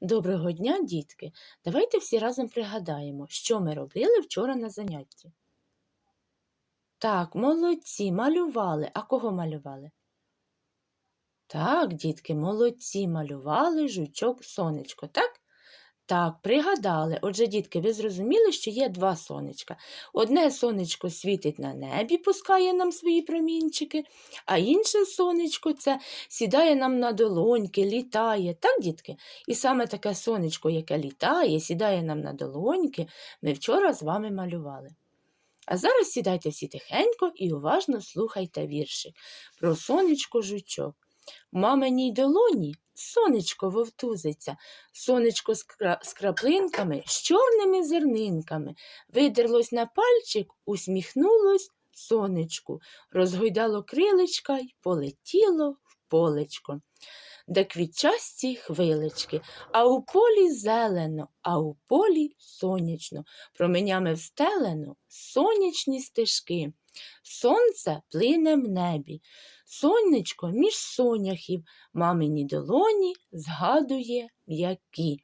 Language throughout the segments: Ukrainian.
Доброго дня, дітки! Давайте всі разом пригадаємо, що ми робили вчора на занятті. Так, молодці, малювали. А кого малювали? Так, дітки, молодці, малювали жучок сонечко, так? Так, пригадали. Отже, дітки, ви зрозуміли, що є два сонечка. Одне сонечко світить на небі, пускає нам свої промінчики, а інше сонечко це сідає нам на долоньки, літає. Так, дітки? І саме таке сонечко, яке літає, сідає нам на долоньки, ми вчора з вами малювали. А зараз сідайте всі тихенько і уважно слухайте віршик про сонечко жучок. В маминій долоні сонечко вовтузиться, сонечко з, кра... краплинками, з чорними зернинками. Видерлось на пальчик, усміхнулось сонечку, розгойдало крилечка й полетіло в полечко. Де квітчасті хвилечки, а у полі зелено, а у полі сонячно, променями встелено сонячні стежки. Сонце плине в небі, сонечко між соняхів, мамині долоні згадує м'які.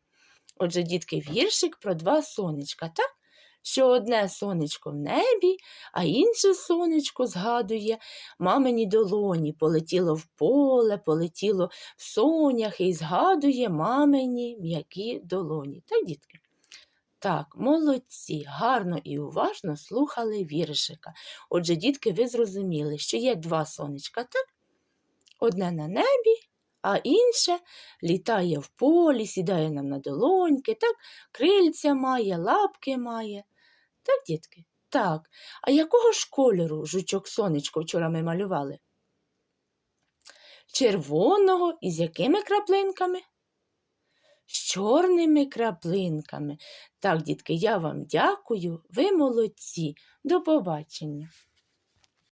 Отже, дітки, віршик про два сонечка, так? Що одне сонечко в небі, а інше сонечко згадує мамині долоні, полетіло в поле, полетіло в соняхи і згадує мамині м'які долоні. Так, дітки? Так, молодці, гарно і уважно слухали віршика. Отже, дітки, ви зрозуміли, що є два сонечка, так? Одне на небі, а інше літає в полі, сідає нам на долоньки, так, крильця має, лапки має. Так, дітки? Так. А якого ж кольору жучок сонечко вчора ми малювали? Червоного і з якими краплинками? З чорними краплинками. Так, дітки, я вам дякую, ви молодці. До побачення.